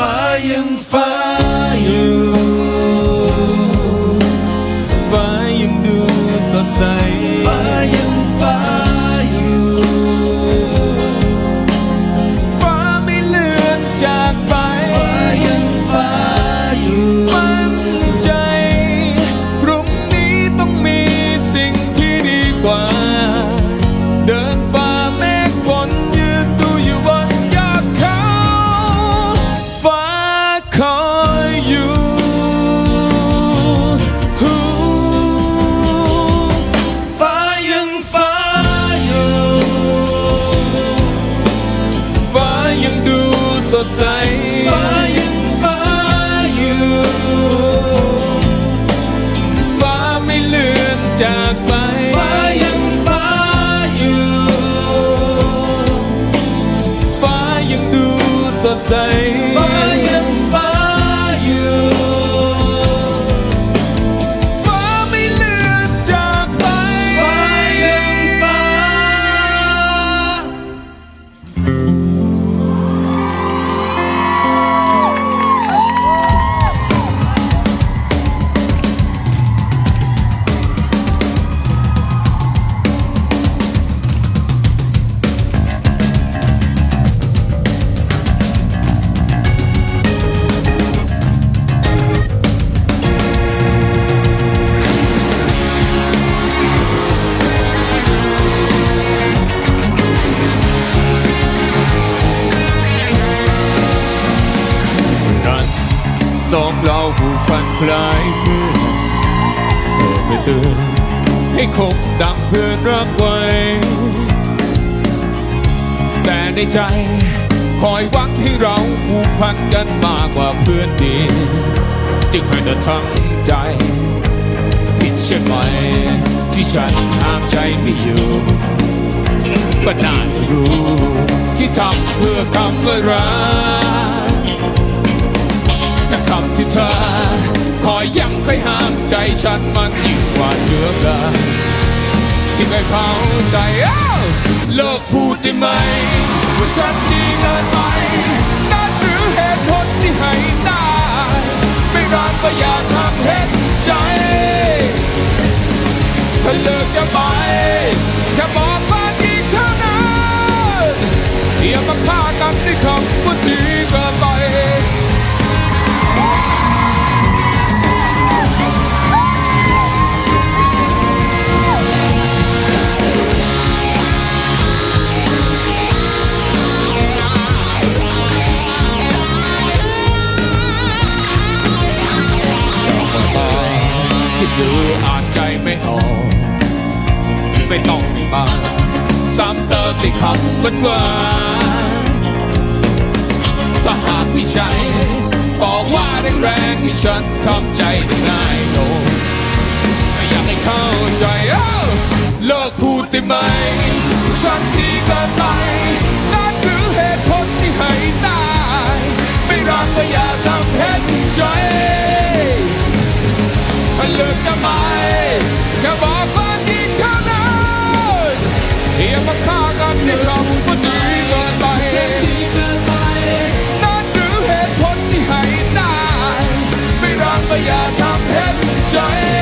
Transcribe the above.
ฟ้ายั สด สองเราผูกพันคล้ายเพื่อนเธอไม่เตือนให้คงดังเพื่อนรักไว้ แต่ในใจคอยหวังให้เราผูกพันกันมากกว่าเพื่อนดีจึงให้เธอทั้งใจผิดใช่ไหมที่ฉันห้ามใจไม่อยู่ก็น่าจะรู้ที่ทำเพื่อคำว่ารัก เธอ คอยย้ำคอยห้ามใจฉันมันยิ่งกว่าเชื้อเพลิงที่เคยเผาใจเอ้าเลิกพูดได้ไหมว่าฉันดีเกินไปนั่นหรือเหตุผลที่ให้ ไม่ต้องมาซ้ำเติมในคำวันวานถ้าหากไม่ใช่บอกว่าแรงๆที่ฉันทำใจได้ง่ายลงไม่อยากให้เข้าใจเอ้าเลิกพูดได้ไหมฉัน time